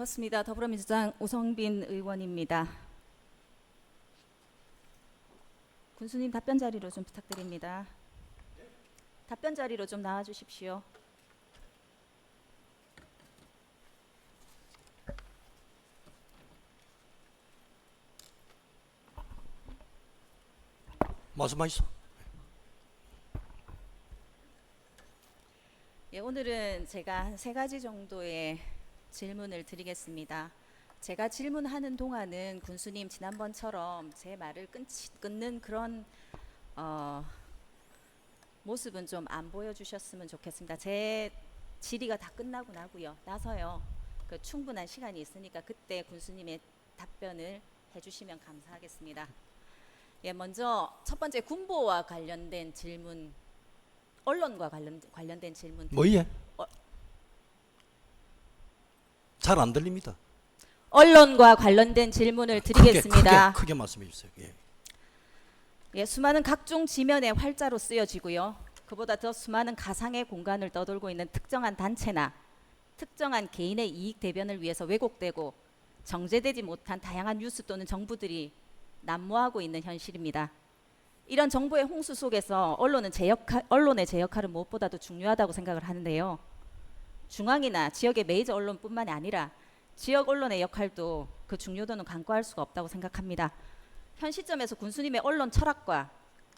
반갑습니다. 더불어민주당 오성빈 의원입니다. 군수님 답변 자리로 좀 부탁드립니다. 답변 자리로 좀 나와 주십시오. 말씀하시오. 예, 오늘은 제가 한 세 가지 정도의 질문을 드리겠습니다. 제가 질문하는 동안은 군수님 지난번처럼 제 말을 끊지, 끊는 그런 어, 모습은 좀 안 보여주셨으면 좋겠습니다. 제 질의가 다 끝나고 나고요. 나서요. 그 충분한 시간이 있으니까 그때 군수님의 답변을 해주시면 감사하겠습니다. 예, 먼저 첫 번째 군보와 관련된 질문, 언론과 관련 관련된 질문 뭐예? 어. 잘안 들립니다. 언론과 관련된 질문을 드리겠습니다. 크게, 크게, 크게 말씀해 주세요. 예. 예, 수많은 각종 지면에 활자로 쓰여지고요. 그보다 더 수많은 가상의 공간을 떠돌고 있는 특정한 단체나 특정한 개인의 이익 대변을 위해서 왜곡되고 정제되지 못한 다양한 뉴스 또는 정부들이 난무하고 있는 현실입니다. 이런 정보의 홍수 속에서 언론은 제 역할, 언론의 제 역할은 무엇보다도 중요하다고 생각을 하는데요. 중앙이나 지역의 메이저 언론뿐만이 아니라 지역 언론의 역할도 그 중요도는 간과할 수가 없다고 생각합니다. 현 시점에서 군수님의 언론 철학과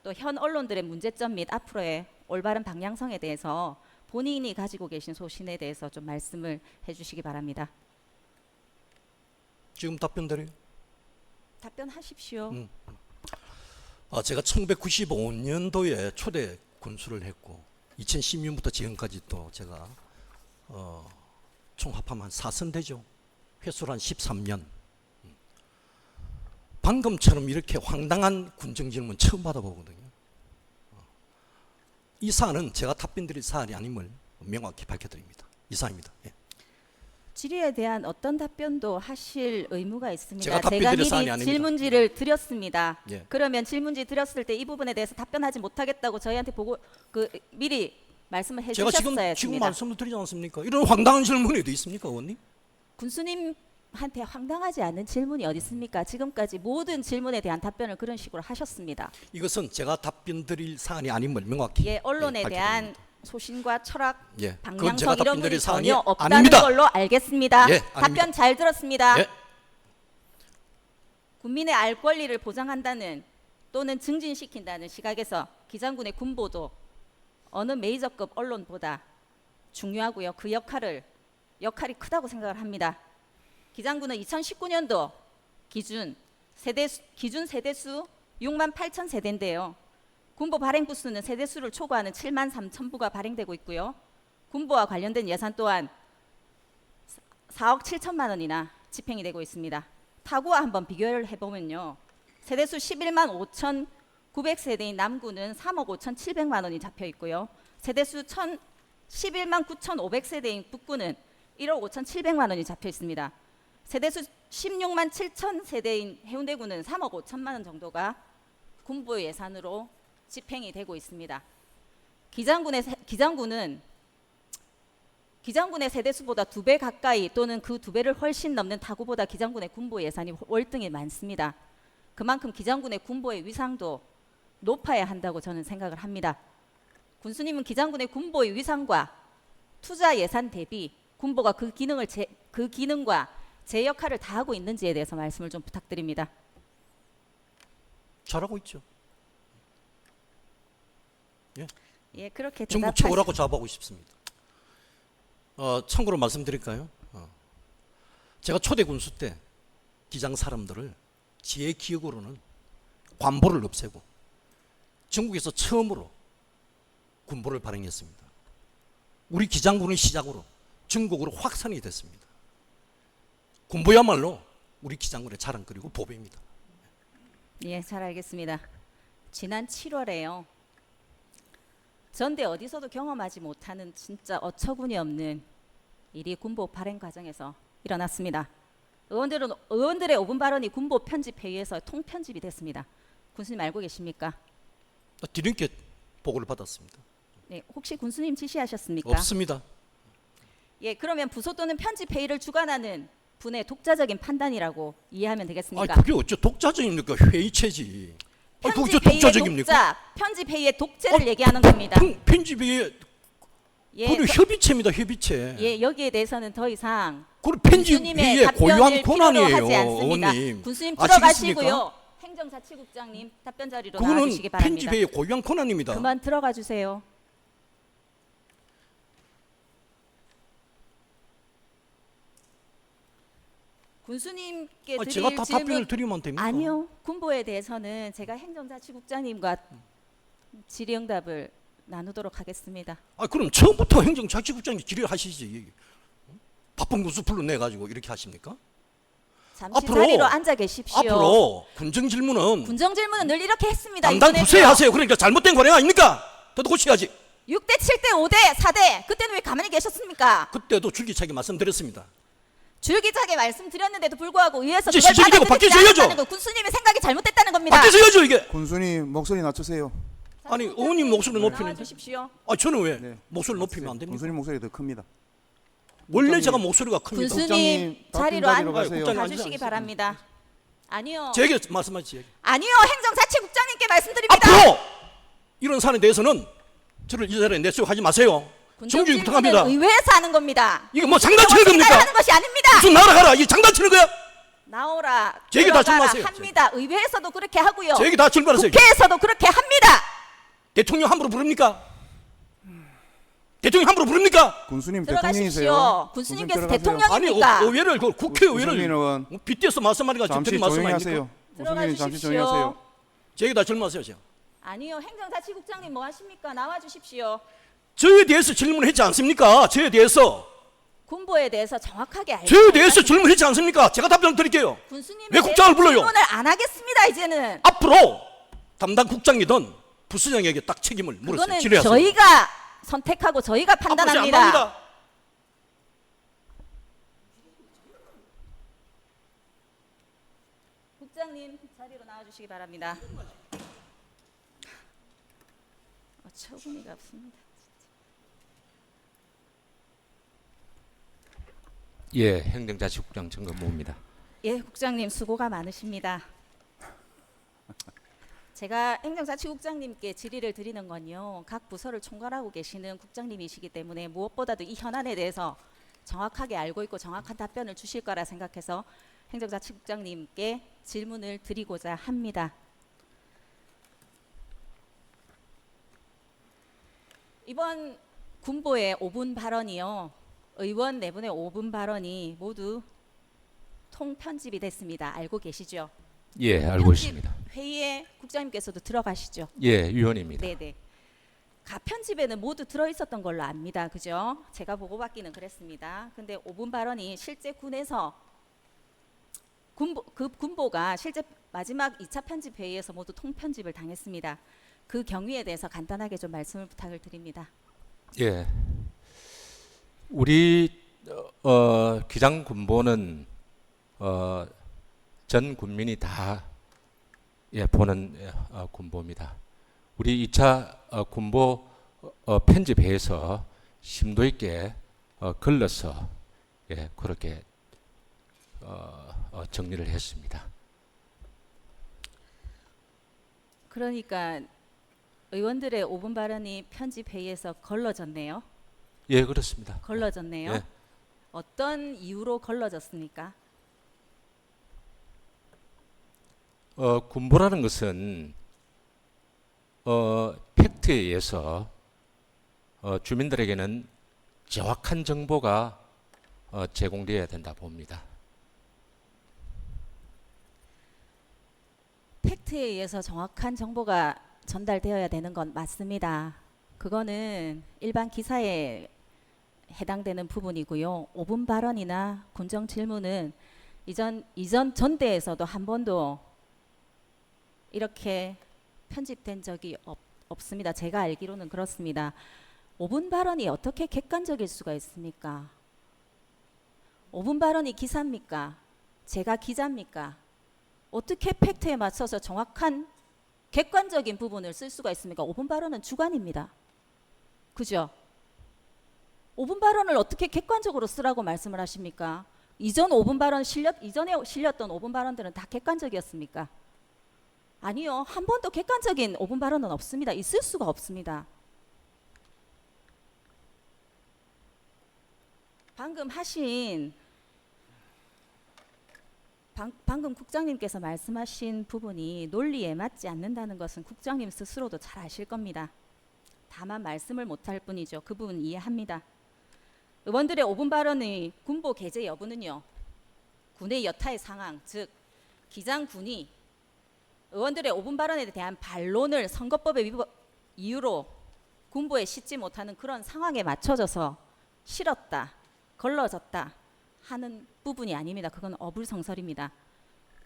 또 현 언론들의 문제점 및 앞으로의 올바른 방향성에 대해서 본인이 가지고 계신 소신에 대해서 좀 말씀을 해주시기 바랍니다. 지금 답변 드려요. 답변하십시오. 음. 아, 제가 1995년도에 초대 군수를 했고 2016년부터 지금까지 또 제가 어, 총 합하면 한 4선 되죠. 한 13년. 음. 방금처럼 이렇게 황당한 군정 질문 처음 받아보거든요. 어. 이 사안은 제가 답변드릴 사안이 아님을 명확히 밝혀드립니다. 이상입니다. 예. 질의에 대한 어떤 답변도 하실 의무가 있습니다. 제가 사안이 미리. 질문지를 드렸습니다. 예. 그러면 질문지 드렸을 때 이 부분에 대해서 답변하지 못하겠다고 저희한테 보고 그 미리 말씀을 지금 해주셨어야 지금 했습니다. 말씀을 드리지 않습니까? 이런 황당한 질문이 어디 있습니까, 의원님? 군수님 한테 황당하지 않은 질문이 어디 있습니까? 지금까지 모든 질문에 대한 답변을 그런 식으로 하셨습니다. 이것은 제가 답변 드릴 사안이 아님을 명확히 예, 언론에 예, 대한 밝혀드립니다. 소신과 철학, 예, 방향성 이런 분이 전혀 없다는 아닙니다. 걸로 알겠습니다. 예. 답변 잘 들었습니다. 예. 국민의 알 권리를 보장한다는 또는 증진시킨다는 시각에서 기장군의 군보도 어느 메이저급 언론보다 중요하고요. 그 역할을 역할이 크다고 생각을 합니다. 기장군은 2019년도 기준 세대 수- 기준 세대 수 6만 8천 세대인데요. 군보 발행 부수는 세대 수를 초과하는 7만 3천 부가 발행되고 있고요. 군보와 관련된 예산 또한 4억 7천만 원이나 집행이 되고 있습니다. 타구와 한번 비교를 해보면요. 세대수 11만 5천 900세대인 남구는 3억 5천 7백만 원이 잡혀 있고요. 세대수 1 11만 9천 500세대인 북구는 1억 5천 7백만 원이 잡혀 있습니다. 세대수 16만 7천 세대인 해운대구는 3억 5천만 원 정도가 군부 예산으로 집행이 되고 있습니다. 기장군의 세- 기장군은 기장군의 세대수보다 두 배 가까이 또는 그 두 배를 훨씬 넘는 타구보다 기장군의 군보 예산이 월등히 많습니다. 그만큼 기장군의 군보의 위상도 높아야 한다고 저는 생각을 합니다. 군수님은 기장군의 군보의 위상과 투자 예산 대비 군보가 그 기능을 제, 그 기능과 제 역할을 다 하고 있는지에 대해서 말씀을 좀 부탁드립니다. 잘하고 있죠. 예, 그렇게 전국 최고라고 자부하고 싶습니다. 어, 참고로 말씀드릴까요? 어. 제가 초대 군수 때 기장 사람들을 제 기억으로는 관보를 없애고 전국에서 처음으로 군보를 발행했습니다. 우리 기장군을 시작으로 전국으로 확산이 됐습니다. 군보야말로 우리 기장군의 자랑거리고 보배입니다. 예, 잘 알겠습니다. 지난 7월에요. 전대 어디서도 경험하지 못하는 진짜 어처구니 없는 일이 군보 발행 과정에서 일어났습니다. 의원들은 의원들의 5분 발언이 군보 편집 회의에서 통편집이 됐습니다. 군수님 알고 계십니까? 뒤늦게 보고를 받았습니다. 네, 혹시 군수님 지시하셨습니까? 없습니다. 예, 그러면 부서 또는 편집 회의를 주관하는 분의 독자적인 판단이라고 이해하면 되겠습니까? 그게 어째 독자적입니까? 회의체지. 아니 그게 어째 편집 회의의 독자적입니까? 독자, 편집 회의의 독재를 어, 얘기하는 겁니다. 편- 편집이 예, 그리고 협의체입니다. 협의체. 예, 여기에 대해서는 더 이상 군수님의 편집위의 답변을 고유한 필요로 권한이에요, 하지 않습니다. 의원님. 군수님 아시겠습니까? 들어가시고요. 행정자치국장님 답변 자리로 그거는 나와주시기 바랍니다. 편집위의 고유한 권한입니다. 그만 들어가 주세요. 군수님께 아, 드릴 제가 다 답변을 드리면 됩니까? 아니요. 군보에 대해서는 제가 행정자치국장님과 질의응답을 나누도록 하겠습니다. 아 그럼 처음부터 행정자치국장이 질의하시지. 바쁜 군수 불러내 가지고 이렇게 하십니까? 잠시 앞으로- 자리로 앉아 계십시오. 앞으로 군정 질문은 군정 질문은 늘 이렇게 했습니다. 담당 이번에도요. 부서에 하세요. 그러니까 잘못된 관행 아닙니까? 더더 고쳐야지. 6대 7대 5대 4대 그때는 왜 가만히 계셨습니까? 그때도 줄기차게 말씀드렸습니다. 줄기차게 말씀드렸는데도 불구하고 의회에서 이제 그걸 받아들이지 바뀌어서 해야죠. 않았다는 거 군수님의 생각이 잘못됐다는 겁니다. 밖에서 해야죠 이게. 군수님 목소리 낮추세요. 아니 의원님 목소리 높이는. 나와 주십시오. 아 저는 왜 네. 목소리 높이면 안 됩니까? 군수님 목소리 더 큽니다. 원래. 제가 목소리가 큽니다. 군수님 국장님, 자리로 답변 자리로 앉- 가세요. 국장님 가주시기 앉으세요. 바랍니다. 아니요. 제게 말씀하시지. 아니요. 행정자치국장님께 말씀드립니다. 앞으로 이런 사안에 대해서는 저를 이 자리에 내세우하지 마세요. 정중히 부탁합니다. 의회에서 하는 겁니다. 이게 뭐 장난치는 겁니까? 하는 것이 아닙니다. 무슨 나라가라 이 장난치는 거야? 나오라. 제게 다 들어가라 질문하세요. 합니다. 의회에서도 그렇게 하고요. 제게 다 질문하세요. 국회에서도 그렇게 합니다. 대통령 함부로 부릅니까? 대통령 함부로 부릅니까? 군수님 들어가십시오. 대통령이세요. 군수님께서 군수님 들어가세요. 대통령- 아니 아닙니까? 의- 의회를 그 국회의회를 군수님 의원 뭐 빗대서 말씀하니까 잠시 지금 조용히 말씀 하세요. 아닙니까? 들어가 군수님 잠시 조용히 주십시오. 하세요. 제게 다 질문하세요. 제가. 아니요. 행정자치국장님 뭐 하십니까? 나와 주십시오. 저에 대해서 질문했지 않습니까? 저에 대해서 군보에 대해서 정확하게 알고 저에 대해서 질문했지 않습니까? 제가 답변 드릴게요. 군수님에 왜 국장을 대해서 불러요? 질문을 안 하겠습니다. 이제는 앞으로 담당 국장이든 부수장에게 딱 책임을 물으세요. 그거는 질의하세요. 저희가 선택하고 저희가 안 판단합니다. 국장님 자리로 나와 주시기 바랍니다. 어처구니가 없습니다. 예, 행정자치국장 정건모입니다. 예, 국장님 수고가 많으십니다. 제가 행정자치국장님께 질의를 드리는 건요. 각 부서를 총괄하고 계시는 국장님이시기 때문에 무엇보다도 이 현안에 대해서 정확하게 알고 있고 정확한 답변을 주실 거라 생각해서 행정자치국장님께 질문을 드리고자 합니다. 이번 군보의 5분 발언이요. 의원 네 분의 5분 발언이 모두 통편집이 됐습니다. 알고 계시죠? 예, 알고 편집 있습니다. 회의에 국장님께서도 들어가시죠. 예, 위원입니다. 네네. 가편집에는 모두 들어 있었던 걸로 압니다. 그죠? 제가 보고받기는 그랬습니다. 근데 5분 발언이 실제 군에서 군보 그 군보가 실제 마지막 2차 편집 회의에서 모두 통편집을 당했습니다. 그 경위에 대해서 간단하게 좀 말씀을 부탁을 드립니다. 예. 우리 어, 어, 기장 군보는 어, 전 국민이 다 예, 보는 예, 어, 군보입니다. 우리 2차 어, 군보 어, 편집회에서 심도 있게 어, 걸러서 예, 그렇게 어, 어, 정리를 했습니다. 그러니까 의원들의 5분 발언이 편집 회의에서 걸러졌네요. 예, 그렇습니다. 걸러졌네요. 예. 어떤 이유로 걸러졌습니까? 어, 군보라는 것은 어, 팩트에 의해서 어, 주민들에게는 정확한 정보가 어, 제공되어야 된다 봅니다. 팩트에 의해서 정확한 정보가 전달되어야 되는 건 맞습니다. 그거는 일반 기사에 해당되는 부분이고요. 5분 발언이나 군정 질문은 이전 이전 전대에서도 한 번도 이렇게 편집된 적이 없, 없습니다. 제가 알기로는 그렇습니다. 5분 발언이 어떻게 객관적일 수가 있습니까? 5분 발언이 기사입니까? 제가 기자입니까? 어떻게 팩트에 맞춰서 정확한 객관적인 부분을 쓸 수가 있습니까? 5분 발언은 주관입니다. 그죠? 5분 발언을 어떻게 객관적으로 쓰라고 말씀을 하십니까? 이전 5분 발언 실렸 이전에 실렸던 5분 발언들은 다 객관적이었습니까? 아니요. 한 번도 객관적인 5분 발언은 없습니다. 있을 수가 없습니다. 방금 하신 방, 방금 국장님께서 말씀하신 부분이 논리에 맞지 않는다는 것은 국장님 스스로도 잘 아실 겁니다. 다만 말씀을 못할 뿐이죠. 그 부분 이해합니다. 의원들의 5분 발언의 군보 개제 여부는요. 군의 여타의 상황, 즉 기장군이 의원들의 5분 발언에 대한 반론을 선거법의 위법 이유로 군보에 싣지 못하는 그런 상황에 맞춰져서 실었다, 걸러졌다 하는 부분이 아닙니다. 그건 어불성설입니다.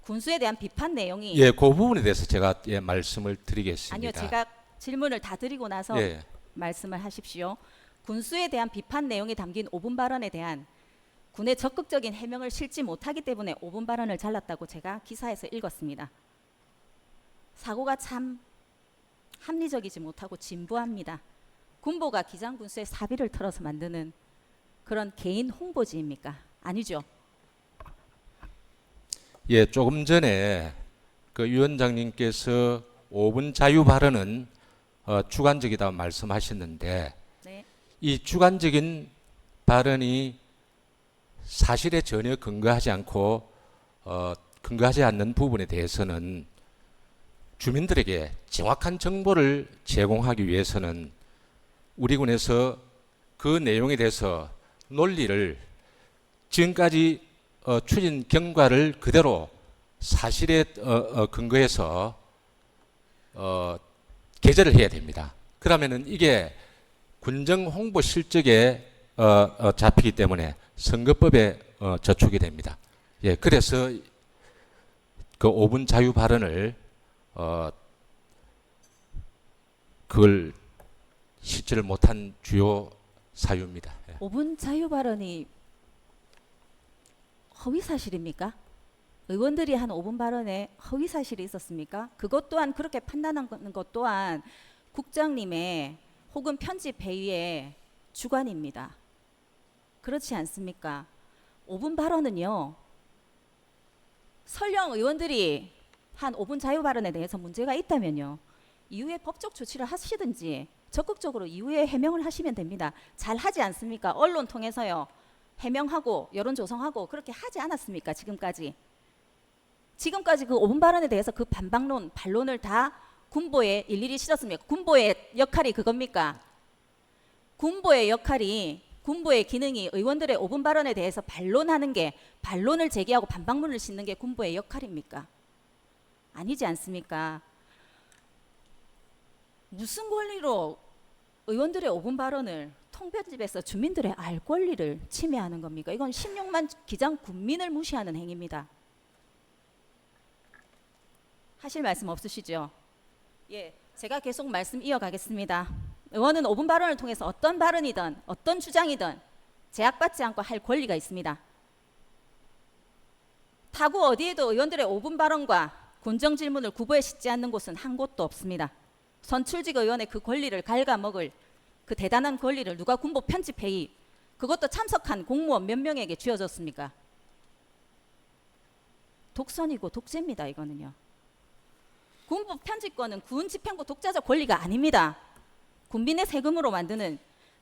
군수에 대한 비판 내용이 예, 그 부분에 대해서 제가 예, 말씀을 드리겠습니다. 아니요, 제가 질문을 다 드리고 나서 예, 말씀을 하십시오. 군수에 대한 비판 내용이 담긴 5분 발언에 대한 군의 적극적인 해명을 실지 못하기 때문에 5분 발언을 잘랐다고 제가 기사에서 읽었습니다. 사고가 참 합리적이지 못하고 진부합니다. 군보가 기장군수의 사비를 털어서 만드는 그런 개인 홍보지입니까? 아니죠. 예, 조금 전에 그 위원장님께서 5분 자유 발언은 어, 주관적이다 말씀하셨는데 네. 이 주관적인 발언이 사실에 전혀 근거하지 않고 어, 근거하지 않는 부분에 대해서는 주민들에게 정확한 정보를 제공하기 위해서는 우리 군에서 그 내용에 대해서 논리를 지금까지 어, 추진 경과를 그대로 사실에 어, 어, 근거해서 어, 게재를 해야 됩니다. 그러면은 이게 군정 홍보 실적에 어, 어, 잡히기 때문에 선거법에 어, 저촉이 됩니다. 예, 그래서 그 5분 자유 발언을 어, 그걸 실제를 못한 주요 사유입니다. 예. 5분 자유 발언이 허위 사실입니까? 의원들이 한 5분 발언에 허위 사실이 있었습니까? 그것 또한 그렇게 판단하는 것 또한 국장님의 혹은 편집 회의의 주관입니다. 그렇지 않습니까? 5분 발언은요. 설령 의원들이 한 5분 자유 발언에 대해서 문제가 있다면요. 이후에 법적 조치를 하시든지 적극적으로 이후에 해명을 하시면 됩니다. 잘 하지 않습니까? 언론 통해서요. 해명하고 여론 조성하고 그렇게 하지 않았습니까? 지금까지. 지금까지 그 5분 발언에 대해서 그 반박론, 반론을 다 군보에 일일이 실었습니까? 군보의 역할이 그겁니까? 군보의 역할이 군보의 기능이 의원들의 5분 발언에 대해서 반론하는 게 반론을 제기하고 반박문을 싣는 게 군보의 역할입니까? 아니지 않습니까? 무슨 권리로 의원들의 5분 발언을 통편집에서 주민들의 알 권리를 침해하는 겁니까? 이건 16만 기장 군민을 무시하는 행위입니다. 하실 말씀 없으시죠? 예, 제가 계속 말씀 이어가겠습니다. 의원은 5분 발언을 통해서 어떤 발언이든 어떤 주장이든 제약받지 않고 할 권리가 있습니다. 타구 어디에도 의원들의 5분 발언과 군정 질문을 구보에 싣지 않는 곳은 한 곳도 없습니다. 선출직 의원의 그 권리를 갉아먹을 그 대단한 권리를 누가 군보 편집회의 그것도 참석한 공무원 몇 명에게 쥐어졌습니까? 독선이고 독재입니다. 이거는요. 군부 편집권은 군 집행부 독자적 권리가 아닙니다. 군민의 세금으로 만드는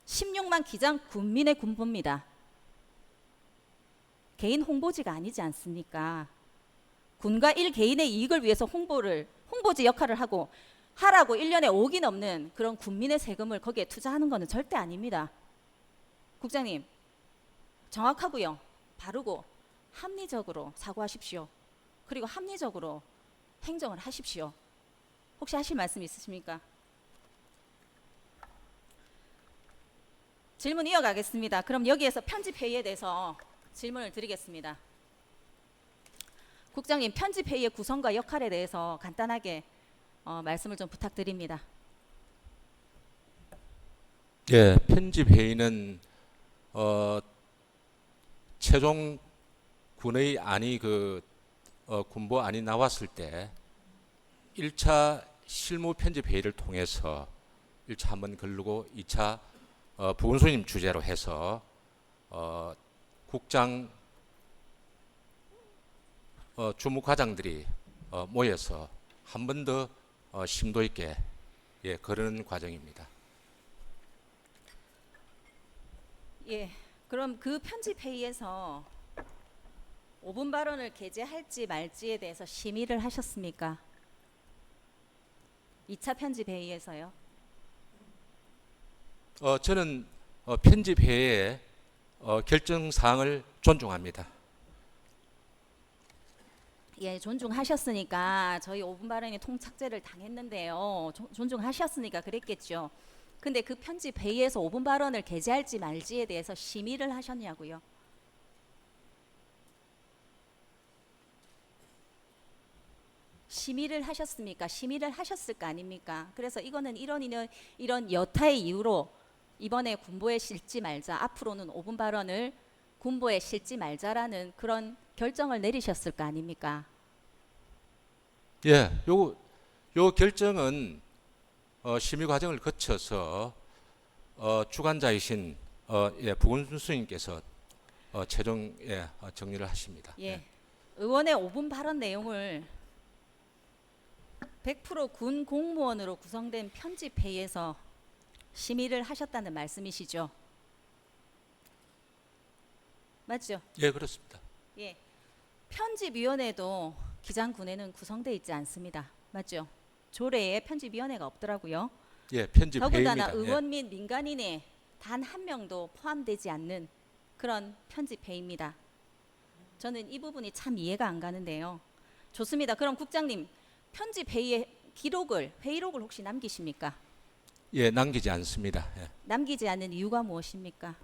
16만 기장 군민의 군부입니다. 개인 홍보지가 아니지 않습니까? 군과 일 개인의 이익을 위해서 홍보를 홍보지 역할을 하고 하라고 1년에 5기 넘는 그런 군민의 세금을 거기에 투자하는 것은 절대 아닙니다. 국장님, 정확하고요. 바르고 합리적으로 사고하십시오. 그리고 합리적으로 행정을 하십시오. 혹시 하실 말씀 있으십니까? 질문 이어가겠습니다. 그럼 여기에서 편집 회의에 대해서 질문을 드리겠습니다. 국장님, 편집 회의의 구성과 역할에 대해서 간단하게 어, 말씀을 좀 부탁드립니다. 예, 편집 회의는 어, 최종 군의 안이 그 어, 군보 안이 나왔을 때 1차 실무 편집 회의를 통해서 1차 한번 걸르고 2차 어, 부군수님 주제로 해서 어, 국장 어, 주무과장들이 어, 모여서 한 번 더 어, 심도 있게 예, 그러는 과정입니다. 예. 그럼 그 편집 회의에서 5분 발언을 게재할지 말지에 대해서 심의를 하셨습니까? 2차 편집 회의에서요. 어, 저는 어, 편집 회의 어, 결정 사항을 존중합니다. 예, 존중하셨으니까 저희 5분 발언이 통착제를 당했는데요. 조- 존중하셨으니까 그랬겠죠. 근데 그 편집 회의에서 5분 발언을 게재할지 말지에 대해서 심의를 하셨냐고요. 심의를 하셨습니까? 심의를 하셨을 거 아닙니까? 그래서 이거는 이런 이런 이런 여타의 이유로 이번에 군보에 실지 말자. 앞으로는 5분 발언을 군보에 실지 말자라는 그런 결정을 내리셨을 거 아닙니까? 예, 요, 요 결정은 어, 심의 과정을 거쳐서 어, 주관자이신 어, 예, 부군수님께서 어, 최종 예, 어, 정리를 하십니다. 예. 의원의 5분 발언 내용을 100%군 공무원으로 구성된 편집 회의에서 심의를 하셨다는 말씀이시죠? 맞죠? 예, 그렇습니다. 예. 편집위원회도 기장군에는 구성돼 있지 않습니다. 맞죠? 조례에 편집위원회가 없더라고요. 예, 편집 더군다나 회의입니다. 의원 및 민간인에 단한 명도 포함되지 않는 그런 편집 회의입니다. 저는 이 부분이 참 이해가 안 가는데요. 좋습니다. 그럼 국장님 편집 회의의 기록을 회의록을 혹시 남기십니까? 예, 예, 남기지 않습니다. 예. 남기지 않는 이유가 무엇입니까?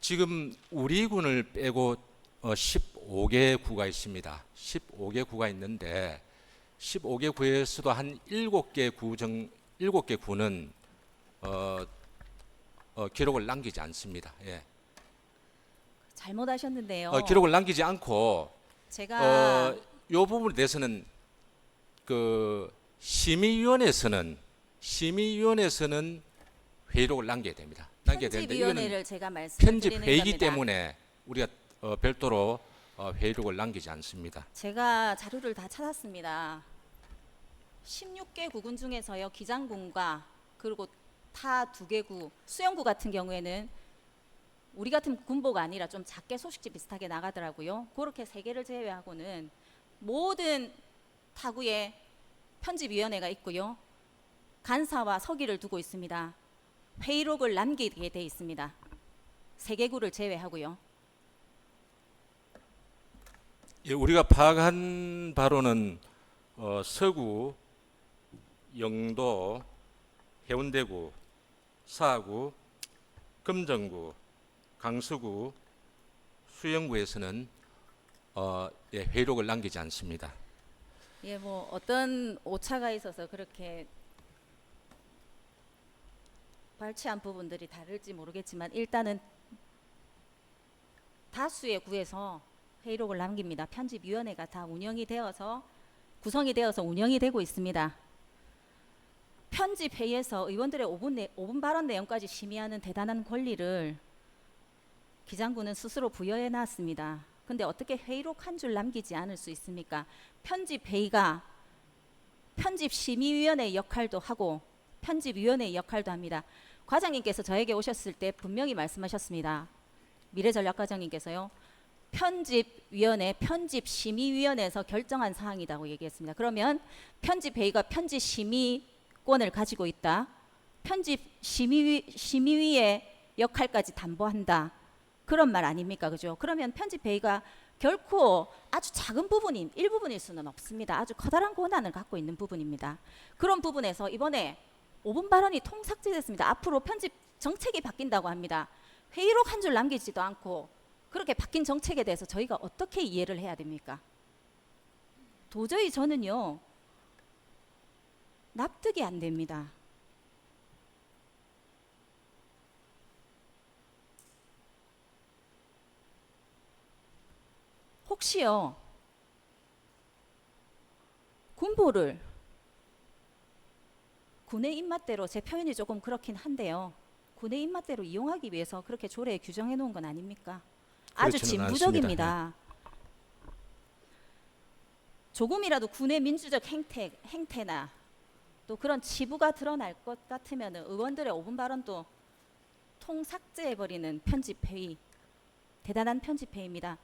지금 우리 군을 빼고 어, 15개 구가 있습니다. 15개 구가 있는데 15개 구에서도 한 7개 구정 7개 구는 어, 어, 기록을 남기지 않습니다. 예. 잘못하셨는데요. 어, 기록을 남기지 않고 제가 어, 요 부분에 대해서는 그 심의위원회에서는 심의위원회에서는 회의록을 남겨야 됩니다. 남겨야 되는데 이거는 편집위원회를 제가 편집 겁니다. 때문에 우리가 어, 별도로 어, 회의록을 남기지 않습니다. 제가 자료를 다 찾았습니다. 16개 구군 중에서요 기장군과 그리고 타 두 개구 수영구 같은 경우에는 우리 같은 군보가 아니라 좀 작게 소식지 비슷하게 나가더라고요. 그렇게 세 개를 제외하고는 모든 타구에 편집위원회가 있고요. 간사와 서기를 두고 있습니다. 회의록을 남기게 돼 있습니다. 세개 구를 제외하고요. 예, 우리가 파악한 바로는 어, 서구, 영도, 해운대구, 사구, 금정구, 강서구, 수영구에서는 어, 예, 회의록을 남기지 않습니다. 예, 뭐 어떤 오차가 있어서 그렇게 발췌한 부분들이 다를지 모르겠지만 일단은 다수의 구에서 회의록을 남깁니다. 편집위원회가 다 운영이 되어서 구성이 되어서 운영이 되고 있습니다. 편집 회의에서 의원들의 5분, 내, 5분 발언 내용까지 심의하는 대단한 권리를 기장군은 스스로 부여해 놨습니다. 근데 어떻게 회의록 한 줄 남기지 않을 수 있습니까? 편집 회의가 편집 심의위원회 역할도 하고 편집위원회 역할도 합니다. 과장님께서 저에게 오셨을 때 분명히 말씀하셨습니다. 미래전략 과장님께서요. 편집위원회, 편집심의위원회에서 결정한 사항이라고 얘기했습니다. 그러면 편집회의가 편집심의권을 가지고 있다. 편집심의위, 심의위의 역할까지 담보한다. 그런 말 아닙니까? 그죠? 그러면 편집회의가 결코 아주 작은 부분인 일부분일 수는 없습니다. 아주 커다란 권한을 갖고 있는 부분입니다. 그런 부분에서 이번에 5분 발언이 통삭제됐습니다. 앞으로 편집 정책이 바뀐다고 합니다. 회의록 한 줄 남기지도 않고 그렇게 바뀐 정책에 대해서 저희가 어떻게 이해를 해야 됩니까? 도저히 저는요 납득이 안 됩니다. 혹시요 군보를 군의 입맛대로 제 표현이 조금 그렇긴 한데요. 군의 입맛대로 이용하기 위해서 그렇게 조례에 규정해 놓은 건 아닙니까? 아주 진부적입니다. 조금이라도 군의 민주적 행태, 행태나 또 그런 치부가 드러날 것 같으면 의원들의 5분 발언도 통 삭제해버리는 편집회의 대단한 편집회의입니다.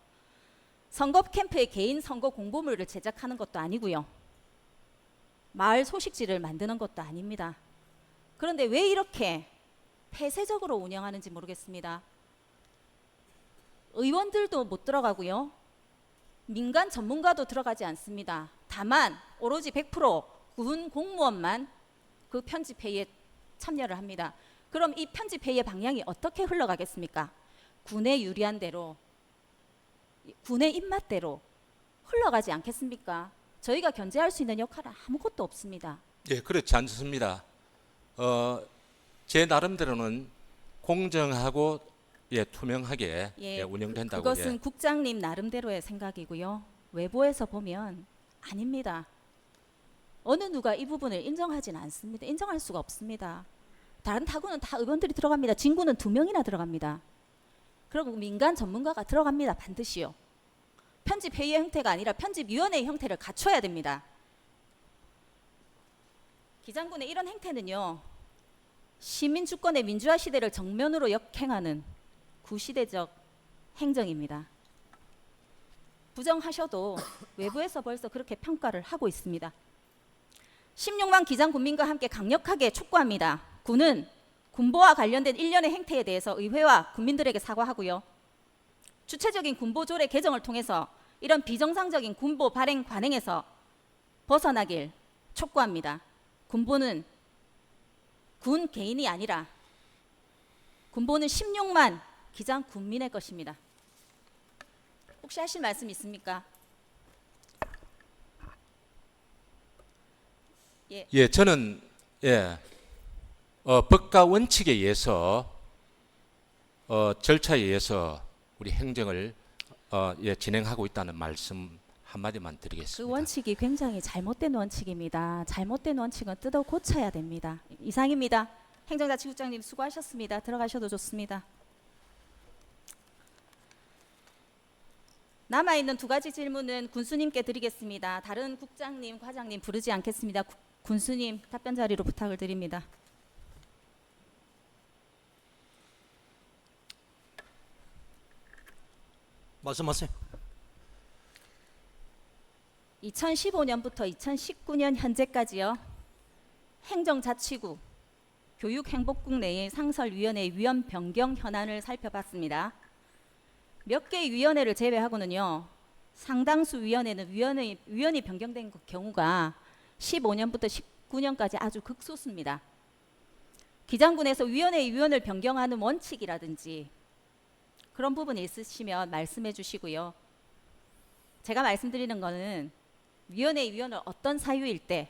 선거 캠프에 개인 선거 공보물을 제작하는 것도 아니고요. 마을 소식지를 만드는 것도 아닙니다. 그런데 왜 이렇게 폐쇄적으로 운영하는지 모르겠습니다. 의원들도 못 들어가고요. 민간 전문가도 들어가지 않습니다. 다만 오로지 100%군 공무원만 그 편집 회의에 참여를 합니다. 그럼 이 편집 회의의 방향이 어떻게 흘러가겠습니까? 군에 유리한 대로 군의 입맛대로 흘러가지 않겠습니까? 저희가 견제할 수 있는 역할은 아무것도 없습니다. 예, 그렇지 않습니다. 어, 제 나름대로는 공정하고 예, 투명하게 예, 운영된다고 그것은 예. 국장님 나름대로의 생각이고요. 외부에서 보면 아닙니다. 어느 누가 이 부분을 인정하지는 않습니다. 인정할 수가 없습니다. 다른 타구는 다 의원들이 들어갑니다. 진구는 두 명이나 들어갑니다. 그리고 민간 전문가가 들어갑니다. 반드시요. 편집 회의의 형태가 아니라 편집 위원회의 형태를 갖춰야 됩니다. 기장군의 이런 행태는요. 시민 주권의 민주화 시대를 정면으로 역행하는 구시대적 행정입니다. 부정하셔도 외부에서 벌써 그렇게 평가를 하고 있습니다. 16만 기장 군민과 함께 강력하게 촉구합니다. 군은 군보와 관련된 일련의 행태에 대해서 의회와 국민들에게 사과하고요. 주체적인 군보 조례 개정을 통해서 이런 비정상적인 군보 발행 관행에서 벗어나길 촉구합니다. 군보는 군 개인이 아니라 군보는 16만 기장 군민의 것입니다. 혹시 하실 말씀 있습니까? 예, 저는 예, 어, 법과 원칙에 의해서 어, 절차에 의해서 우리 행정을 어, 예, 진행하고 있다는 말씀 한마디만 그 드리겠습니다. 원칙이 굉장히 잘못된 원칙입니다. 잘못된 원칙은 뜯어 고쳐야 됩니다. 이상입니다. 행정자치국장님 수고하셨습니다. 들어가셔도 좋습니다. 남아 있는 두 가지 질문은 군수님께 드리겠습니다. 다른 국장님, 과장님 부르지 않겠습니다. 구- 군수님 답변 자리로 부탁을 드립니다. 말씀하세요. 2015년부터 2019년 현재까지요. 행정자치구, 교육행복국 내의 상설위원회 위원 변경 현안을 살펴봤습니다. 몇 개의 위원회를 제외하고는요. 상당수 위원회는 위원회, 위원이 변경된 그 경우가 15년부터 19년까지 아주 극소수입니다. 기장군에서 위원회 위원을 변경하는 원칙이라든지 그런 부분이 있으시면 말씀해 주시고요. 제가 말씀드리는 거는 위원회 위원을 어떤 사유일 때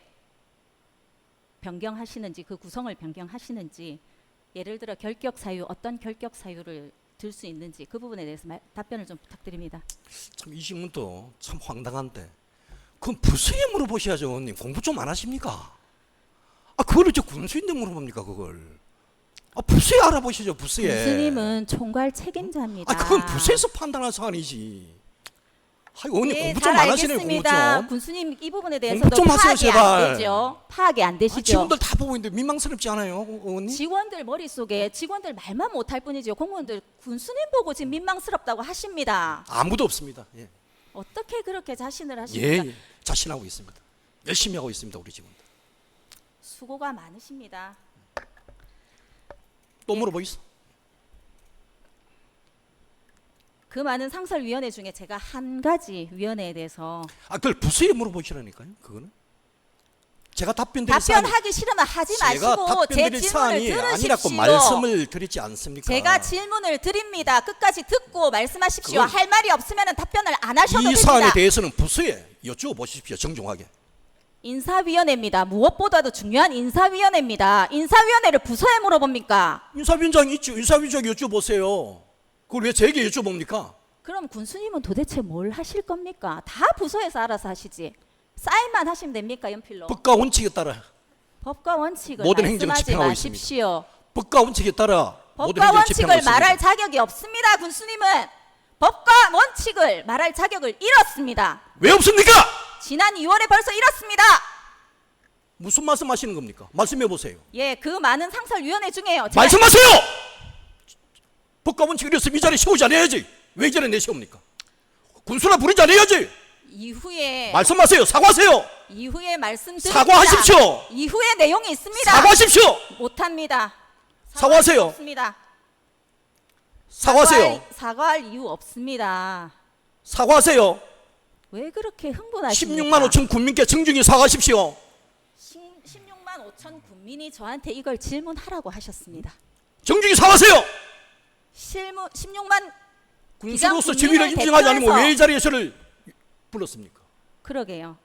변경하시는지 그 구성을 변경하시는지 예를 들어 결격 사유 어떤 결격 사유를 들 수 있는지 그 부분에 대해서 말- 답변을 좀 부탁드립니다. 참 이 질문도 참 황당한데 그럼 부서에 물어보셔야죠 의원님 공부 좀 안 하십니까? 아 그거를 저 군수인데 물어봅니까 그걸 아 부서에 알아보시죠 부서에 교수님은 총괄 책임자입니다. 아 그건 부서에서 판단할 사안이지 아 의원님 예, 공부 잘좀안 하시네요 공부 알겠습니다. 좀 군수님 이 부분에 대해서도 좀 하세요, 파악이 제발. 안 되죠. 파악이 안 아, 되시죠. 직원들 다 보고 있는데 민망스럽지 않아요 의원님? 직원들 머릿속에 직원들 말만 못할 뿐이죠. 공무원들 군수님 보고 지금 민망스럽다고 하십니다. 아무도 없습니다 예. 어떻게 그렇게 자신을 예, 하십니까? 예 자신하고 있습니다 열심히 하고 있습니다 우리 직원들 수고가 많으십니다. 또 예. 물어보겠어 그 많은 상설위원회 중에 제가 한 가지 위원회에 대해서 아 그걸 부서에 물어보시라니까요 그거는 제가 답변 드릴 사안이 답변하기 싫으면 하지 제가 마시고 답변 제 드릴 질문을 사안이 아니라고 들으십시오. 말씀을 드리지 않습니까? 제가 질문을 드립니다. 끝까지 듣고 말씀하십시오. 그건- 할 말이 없으면 답변을 안 하셔도 이 됩니다. 사안에 대해서는 부서에 여쭈어 보십시오 정중하게 인사위원회입니다. 무엇보다도 중요한 인사위원회입니다. 인사위원회를 부서에 물어봅니까? 인사위원장 있죠 인사위원장 여쭈어보세요 그걸 왜 제게 여쭈어봅니까? 그럼 군수님은 도대체 뭘 하실 겁니까? 다 부서에서 알아서 하시지. 사인만 하시면 됩니까, 연필로? 법과 원칙에 따라 법과 원칙을 모든 행정을 말씀하지 집행하고 마십시오. 법과 원칙에 따라 모든 법과 원칙을 집행하고 있습니다. 말할 자격이 없습니다, 군수님은. 법과 원칙을 말할 자격을 잃었습니다. 왜 없습니까? 지난 2월에 벌써 이렇습니다. 무슨 말씀 하시는 겁니까? 말씀해 보세요. 예, 그 많은 상설위원회 중에요. 제가 말씀하세요. 법과 원칙을 위해서 이 자리에 세우지 않아야지. 왜 이 자리에 내세웁니까? 군수나 부르지 않아야지. 이후에 말씀하세요. 사과하세요. 이후에 말씀드립니다. 사과하십시오. 이후에 내용이 있습니다. 사과하십시오. 못합니다. 사과하세요. 없습니다. 사과하세요. 사과할, 사과할 이유 없습니다. 사과하세요. 왜 그렇게 흥분하십니까? 16만 5천 국민께 정중히 사과하십시오. 16만 5천 국민이 저한테 이걸 질문하라고 하셨습니다. 정중히 사과하세요. 실무 16만 군수로서 지위를 국민을 인정하지 않으면 대표해서 왜 이 자리에 저를 불렀습니까? 그러게요.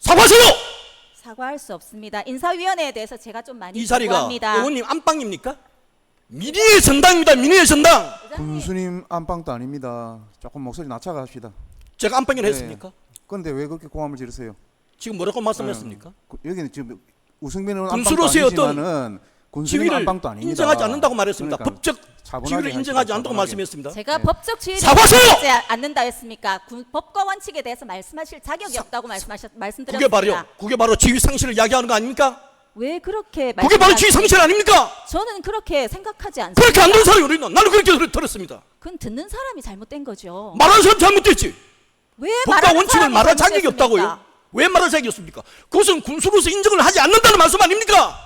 사과하세요. 사과할 수 없습니다. 인사위원회에 대해서 제가 좀 많이 이 자리가 요구합니다. 의원님 안방입니까? 민의의 전당입니다. 민의의 전당. 군수님 안방도 아닙니다. 조금 목소리 낮춰 갑시다. 제가 안방이라 네. 했습니까? 그런데 왜 그렇게 고함을 지르세요? 지금 뭐라고 말씀했습니까? 그- 여기는 지금 우승민은 안방도 군수로서의 어떤 아니지만은 지위를 안방도 아닙니다. 인정하지 않는다고 말했습니다. 그러니까 법적 지위를 하십시오, 인정하지 않는다고 차분하게. 말씀했습니다. 제가 네. 법적 지위를 사과하세요! 인정하지 않는다 했습니까? 군- 법과 원칙에 대해서 말씀하실 자격이 없다고 말씀하셨 그게 말씀드렸습니다. 바로 그게 바로 지위 상실을 이야기하는 거 아닙니까? 왜 그렇게 그게 바로 지위 말씀하시- 상실 아닙니까? 저는 그렇게 생각하지 않습니다. 그렇게 안 듣는 사람이 어디 있나? 나는 그렇게 들- 들었습니다. 그건 듣는 사람이 잘못된 거죠. 말하는 사람 잘못됐지. 왜 법과 원칙을 말할 자격이? 없다고요? 왜 말할 자격이 없습니까? 그것은 군수로서 인정을 하지 않는다는 말씀 아닙니까?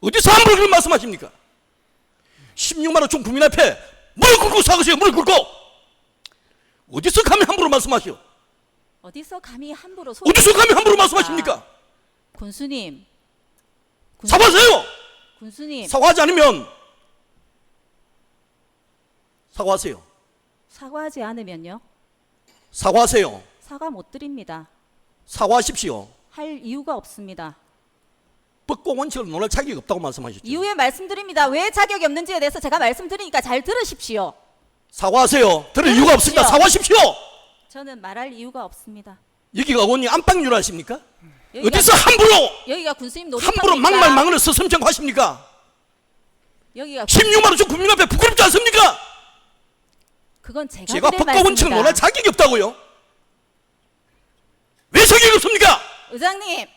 어디서 함부로 그런 말씀하십니까? 16만 원 총 국민 앞에 무릎 꿇고 사과하세요. 무릎 꿇고. 어디서 감히 함부로 말씀하시오? 어디서 감히 함부로 소리 어디서 감히 함부로 말씀하십니까? 군수님, 군, 사과하세요. 군수님 사과하지 않으면 사과하세요. 사과하지 않으면요 사과하세요. 사과 못 드립니다. 사과하십시오. 할 이유가 없습니다. 법과 원칙을 논할 자격이 없다고 말씀하셨죠. 이후에 말씀드립니다. 왜 자격이 없는지에 대해서 제가 말씀드리니까 잘 들으십시오. 사과하세요. 들을 이유가 없습니다. 사과하십시오. 저는 말할 이유가 없습니다. 여기가 아십니까? 여기가, 어디서 함부로 여기가 군수님 함부로 놀이터입니까? 막말 망언을 서슴정 하십니까? 여기가 16만 원씩 국민 앞에 부끄럽지 않습니까? 그건 제가 제가 법과 원칙을. 논할 자격이 없다고요? 왜 자격이 없습니까? 의장님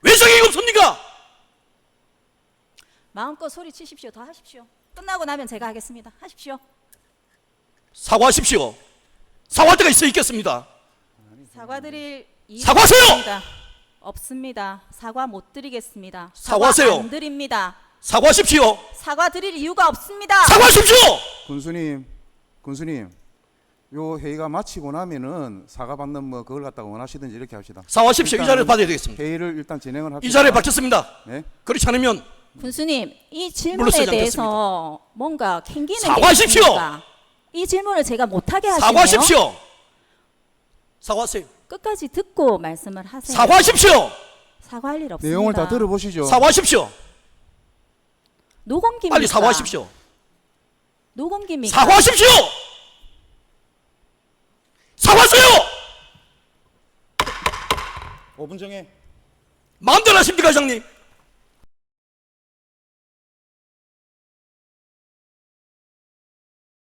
왜 자격이 없습니까? 마음껏 소리 치십시오. 더 하십시오. 끝나고 나면 제가 하겠습니다. 하십시오. 사과하십시오. 사과할 때가 있어 있겠습니다. 사과드릴 이유가 사과하세요! 없습니다. 없습니다. 사과 못 드리겠습니다. 사과 사과하세요! 안 드립니다. 사과하십시오. 사과 드릴 이유가 없습니다. 사과하십시오. 군수님, 군수님, 요 회의가 마치고 나면은 사과 받는 뭐 그걸 갖다가 원하시든지 이렇게 합시다. 사과하십시오. 이 자리를 받아야 되겠습니다. 회의를 일단 진행을 합시다. 이 자리에 받겠습니다. 네. 그렇지 않으면 군수님, 이 질문에 물러서지 대해서 뭔가 캥기는 게 사과하십시오! 있습니까? 이 질문을 제가 못하게 하시네요. 사과하십시오. 사과하세요. 끝까지 듣고 말씀을 하세요. 사과하십시오. 사과할 일 없습니다. 내용을 다 들어보시죠. 사과하십시오. 노검기입니까? 빨리 사과하십시오. 노검기입니까? 사과하십시오. 사과하세요. 5분 정해. 마음대로 하십니까, 회장님?